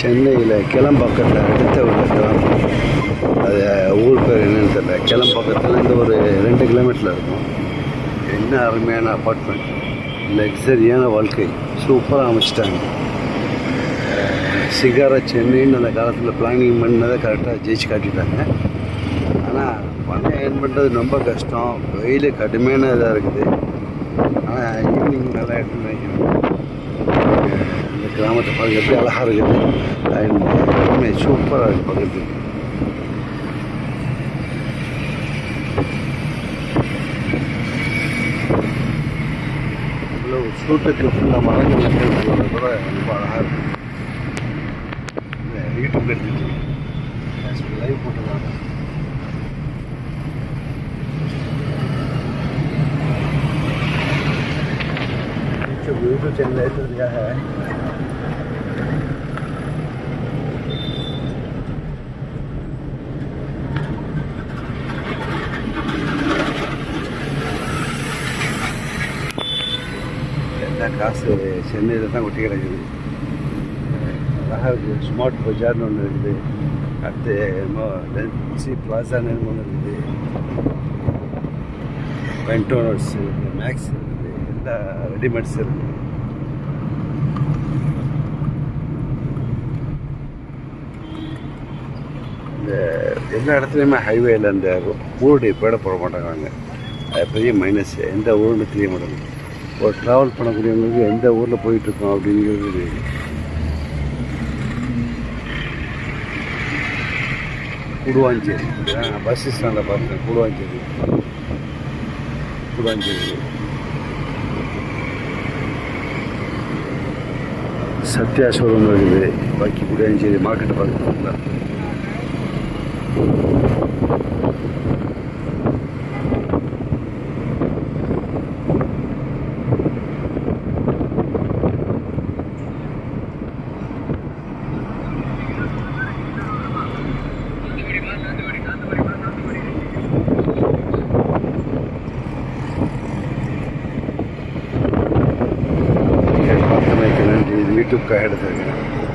சென்னையில் கிளம்பாக்கத்தில் அடுத்த ஒரு கிராமம் அது ஊர் பேர் என்னன்னு தெரியல. கிளம்பாக்கத்துலேருந்து ஒரு ரெண்டு கிலோமீட்டரில் இருக்கும். என்ன அருமையான அப்பார்ட்மெண்ட் லக்ஸரியான வாழ்க்கை. சூப்பராக அமைச்சிட்டாங்க. சிகாரா சென்னைன்னு அந்த காலத்தில் பிளானிங் பண்ணதை கரெக்டாக ஜெயிச்சு காட்டிட்டாங்க. ஆனால் பணம் ஏர்ன் பண்ணுறது ரொம்ப கஷ்டம். வெயில் கடுமையான இதாக இருக்குது. ஆனால் ஈவினிங் நல்லா எடுத்து நினைக்கிறேன். கிராமத்தை பார்க்க எப்படி அழகாக இருக்குது அண்ட் எல்லாமே சூப்பராக இருக்குது பார்க்குறதுக்கு இவ்வளோ சூட்டுக்கு ஃபுல்லாக மரங்கள் நட்டுறது கூட ரொம்ப அழகாக இருக்குது இந்த யூடியூப் எடுத்துட்டு லைவ் போட்டுருக்காங்க यूट्यूब यूट्यूब चैनल है तो दिया है எல்லா காசு சென்னையில் தான் கொட்டி கிடக்குது. அழகாக இருக்குது ஸ்மார்ட் பஜார்னு ஒன்று இருக்குது. அடுத்து என்னமோ லென்சி பிளாசான்னு ஒன்று இருக்குது. பென்டோனட்ஸ் மேக்ஸ் இருக்குது. எல்லா ரெடிமேட்ஸ் இருக்குது. இந்த எல்லா இடத்துலையுமே ஹைவேயில் அந்த ஊருடைய பேட போட மாட்டேங்கிறாங்க. அது பெரிய மைனஸ் எந்த ஊருன்னு தெரிய மாட்டேங்குது. ஒரு ட்ராவல் பண்ணக்கூடியவங்களுக்கு எந்த ஊரில் போயிட்டுருக்கோம் அப்படிங்கிறது குடுவாஞ்சேரி. கூடுவாஞ்சேரி பஸ் ஸ்டாண்டில் பார்த்தேன் கூடுவாஞ்சேரி. கூடுவாஞ்சேரி. சத்யா ஷோரூம் இருக்குது. பாக்கி கூடியாஞ்சேரி மார்க்கெட்டை பார்க்குறீங்களா பார்த்தமைக்கு நன்றி இது யூடியூப்காக எடுத்திருக்கேன்